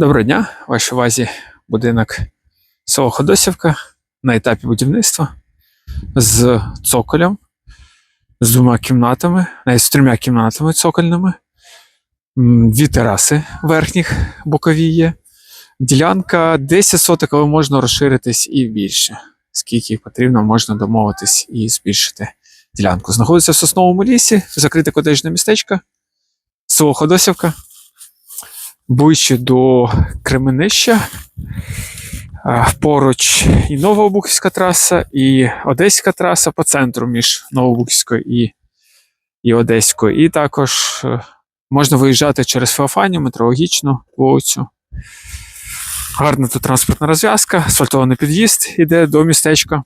Доброго дня, в вашій увазі будинок село Ходосівка на етапі будівництва з цоколем, з двома кімнатами, навіть з трьома кімнатами цокольними, дві тераси верхніх бокові є. Ділянка 10 соток, але можна розширитись і більше. Скільки потрібно, можна домовитись і збільшити ділянку. Знаходиться в сосновому лісі, закрите котежне містечко, село Ходосівка ближче до Кременища. Поруч і Новообухівська траса, і Одеська траса по центру між Новообухівською і, і Одеською. І також е, можна виїжджати через Феофанію, метрологічну вулицю. Гарна тут транспортна розв'язка, асфальтований під'їзд іде до містечка.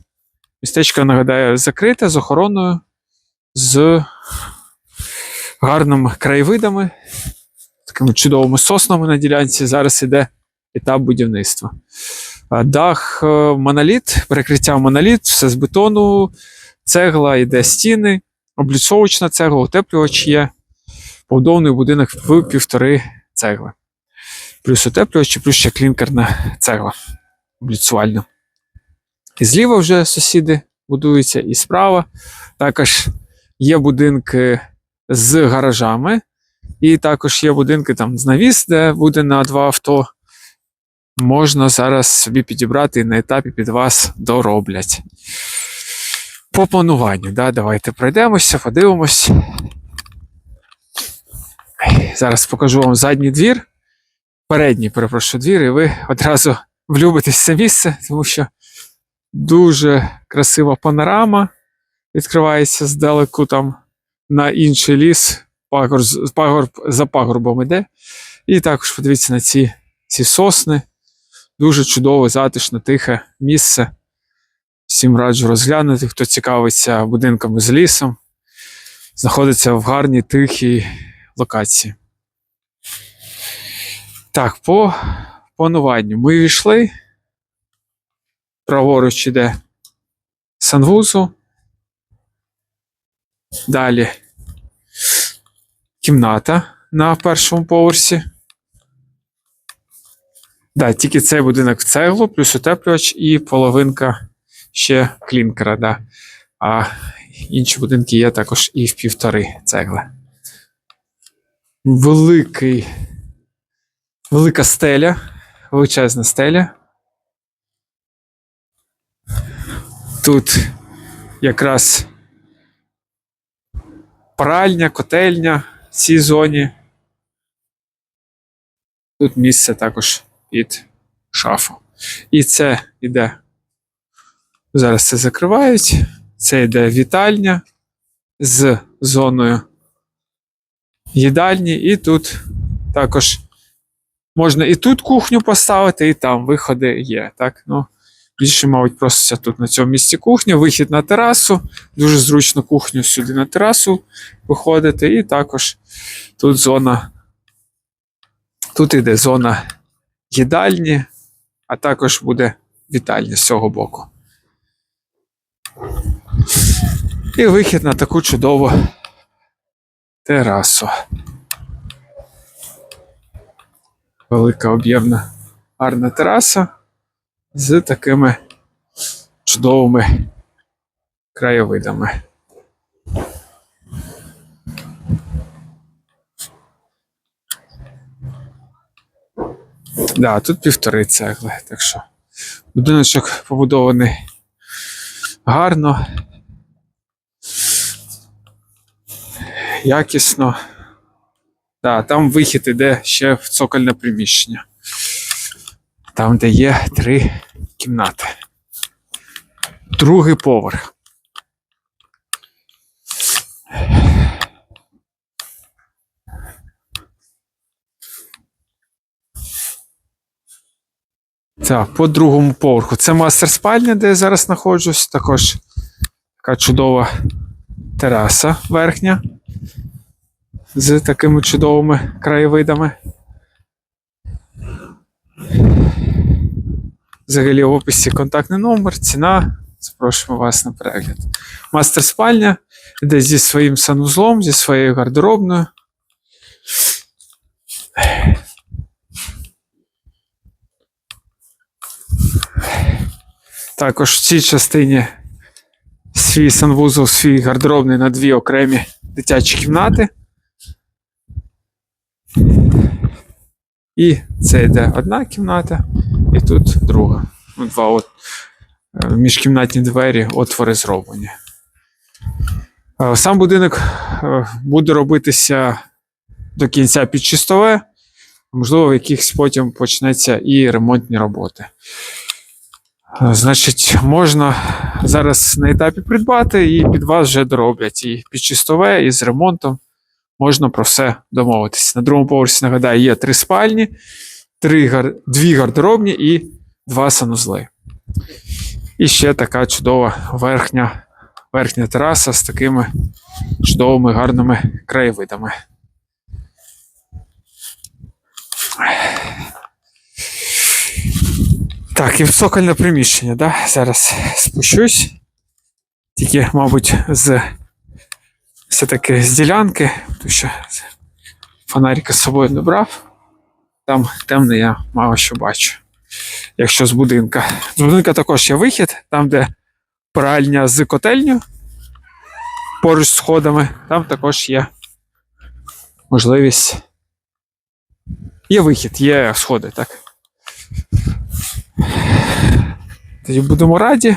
Містечко, нагадаю, закрите з охороною, з гарними краєвидами такими чудовими соснами на ділянці. Зараз іде етап будівництва. Дах е, моноліт, перекриття моноліт, все з бетону, цегла, йде стіни, обліцовочна цегла, утеплювач є. Побудований будинок в півтори цегли. Плюс утеплювач, плюс ще клінкерна цегла обліцювальна. І зліва вже сусіди будуються, і справа. Також є будинки з гаражами. І також є будинки там з навіс, де буде на два авто. Можна зараз собі підібрати і на етапі під вас дороблять. По плануванню, да, давайте пройдемося, подивимось. Зараз покажу вам задній двір, передній, перепрошую, двір, і ви одразу влюбитесь в це місце, тому що дуже красива панорама відкривається здалеку там на інший ліс пагорб, пагорб за пагорбом іде. І також подивіться на ці, ці сосни. Дуже чудове, затишне, тихе місце. Всім раджу розглянути, хто цікавиться будинками з лісом. Знаходиться в гарній тихій локації. Так, по плануванню ми війшли. Праворуч іде санвузол. Далі кімната на першому поверсі. Да, тільки цей будинок в цеглу, плюс утеплювач і половинка ще клінкера. Да. А інші будинки є також і в півтори цегли. Великий, велика стеля, величезна стеля. Тут якраз пральня, котельня цій зоні. Тут місце також під шафу. І це йде. Зараз це закривають. Це йде вітальня з зоною їдальні, і тут також можна і тут кухню поставити, і там виходи є. Так? Ну, Більше, мабуть, проситься тут на цьому місці кухня, вихід на терасу. Дуже зручно кухню сюди на терасу виходити. І також тут зона. Тут іде зона їдальні, а також буде вітальня з цього боку. І вихід на таку чудову терасу. Велика об'ємна гарна тераса з такими чудовими краєвидами. Да, тут півтори цегли, так що будиночок побудований гарно, якісно. Да, там вихід іде ще в цокольне приміщення. Там, де є три кімнати. Другий поверх. Так, по другому поверху. Це мастер спальня, де я зараз знаходжусь. Також така чудова тераса верхня. З такими чудовими краєвидами. Взагалі в описі контактний номер, ціна. Запрошуємо вас на перегляд. Мастер спальня йде зі своїм санузлом, зі своєю гардеробною. Також в цій частині свій санвузол, свій гардеробний на дві окремі дитячі кімнати. І це йде одна кімната і тут друга. Ну, Два от, е, міжкімнатні двері, отвори зроблені. Е, Сам будинок е, буде робитися до кінця під чистове, можливо, в якихось потім почнеться і ремонтні роботи. Значить, можна зараз на етапі придбати, і під вас вже дороблять і під чистове, і з ремонтом. Можна про все домовитися. На другому поверсі, нагадаю, є три спальні, три дві гардеробні і два санузли. І ще така чудова верхня, верхня тераса з такими чудовими гарними краєвидами. Так, і в цокольне приміщення, да? Зараз спущусь. Тільки, мабуть, з все-таки з ділянки, тому що фонарика з собою не брав. Там темно, я мало що бачу. Якщо з будинка. З будинка також є вихід, там, де пральня з котельню поруч з сходами, там також є можливість. Є вихід, є сходи, так. Тоді будемо раді.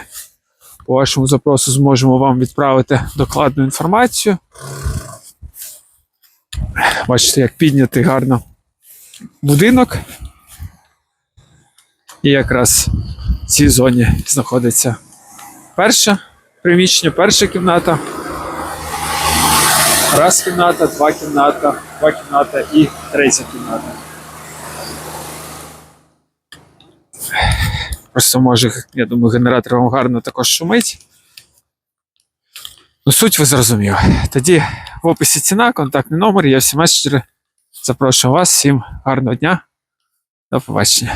По вашому запросу зможемо вам відправити докладну інформацію. Бачите, як піднятий гарно будинок. І якраз в цій зоні знаходиться перше приміщення, перша кімната. Раз кімната, два кімната, два кімната і третя кімната. Просто може, я думаю, генератор вам гарно також шумить. Ну, суть ви зрозуміли. Тоді в описі ціна, контактний номер, є всі меседжери. Запрошую вас, всім гарного дня. До побачення.